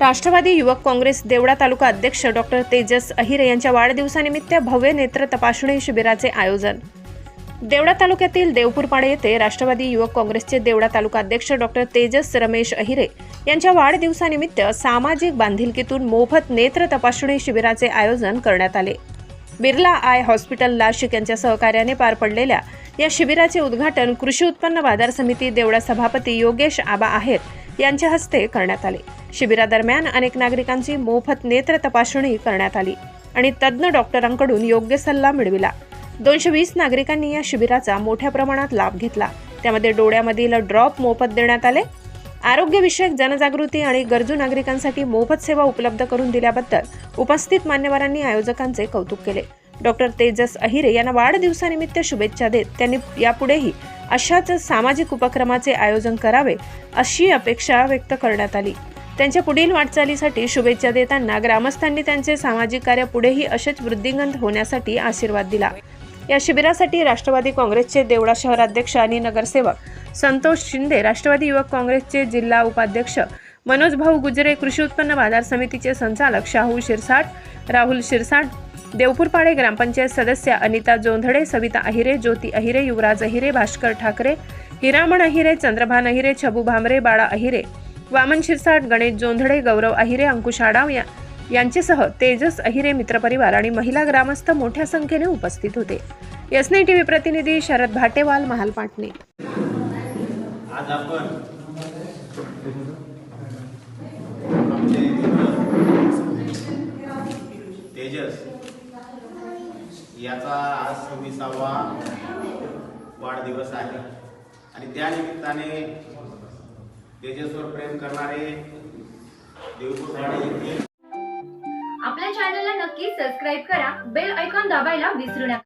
राष्ट्रवादी युवक काँग्रेस देवडा तालुका अध्यक्ष डॉक्टर तेजस अहिरे यांच्या वाढदिवसानिमित्त भव्य नेत्र तपासणी शिबिराचे आयोजन. देवडा तालुक्यातील देवपूरपाडे येथे राष्ट्रवादी युवक काँग्रेसचे देवडा तालुका अध्यक्ष डॉक्टर तेजस रमेश अहिरे यांच्या वाढदिवसानिमित्त सामाजिक बांधिलकीतून मोफत नेत्र तपासणी शिबिराचे आयोजन करण्यात आले. बिर्ला आय हॉस्पिटल नाशिक यांच्या सहकार्याने पार पडलेल्या या शिबिराचे उद्घाटन कृषी उत्पन्न बाजार समिती देवडा सभापती योगेश आबा आहेत. यांच्या हस्ते करण्यात आले. शिबिरादरम्यान अनेक नागरिकांची मोफत नेत्र तपासणी करण्यात आली आणि तज्ज्ञ डॉक्टरांकडून योग्य सल्ला मिळविला. दोनशे वीस नागरिकांनी या शिबिराचा मोठ्या प्रमाणात लाभ घेतला. त्यामध्ये डोळ्यामधील ड्रॉप मोफत देण्यात आले. आरोग्यविषयक जनजागृती आणि गरजू नागरिकांसाठी मोफत सेवा उपलब्ध करून दिल्याबद्दल उपस्थित मान्यवरांनी आयोजकांचे कौतुक केले. डॉक्टर तेजस अहिरे यांना वाढदिवसानिमित्त शुभेच्छा देत त्यांनी यापुढेही अशाच सामाजिक उपक्रमाचे आयोजन करावे अशी अपेक्षा व्यक्त करण्यात आली. त्यांच्या पुढील वाटचालीसाठी शुभेच्छा देताना ग्रामस्थांनी त्यांचे सामाजिक कार्य पुढेही असेच वृद्धिंगत होण्यासाठी आशीर्वाद दिला. या शिबिरासाठी राष्ट्रवादी काँग्रेसचे देवळा शहराध्यक्ष आणि नगरसेवक संतोष शिंदे राष्ट्रवादी युवक काँग्रेसचे जिल्हा उपाध्यक्ष मनोज भाऊ गुजरे कृषी उत्पन्न बाजार समितीचे संचालक शाहू शिरसाट राहुल शिरसाट देवपूरपाडे ग्रामपंचायत सदस्य अनिता जोंधळे सविता अहिरे ज्योती अहिरे युवराज अहिरे भास्कर ठाकरे हिरामण अहिरे चंद्रभान अहिरे छबू भामरे बाळा अहिरे वामन शिरसाट गणेश जोंधळे गौरव अहिरे अंकुश आडाव या यांचेसह तेजस अहिरे मित्रपरिवार आणि महिला ग्रामस्थ मोठ्या संख्येने उपस्थित होते. एसनी टी व्ही प्रतिनिधी शरद भाटेवाल महाल पाटणे. आज आपण तेजस याचा आज सव्वीसावा वाढदिवस आहे. आणि त्या निमित्ताने तेजसवर प्रेम करणारे देवपूरवाडे येथील आपल्या चॅनलला नक्की सबस्क्राईब करा बेल ऐकॉन दाबायला विसरू नका.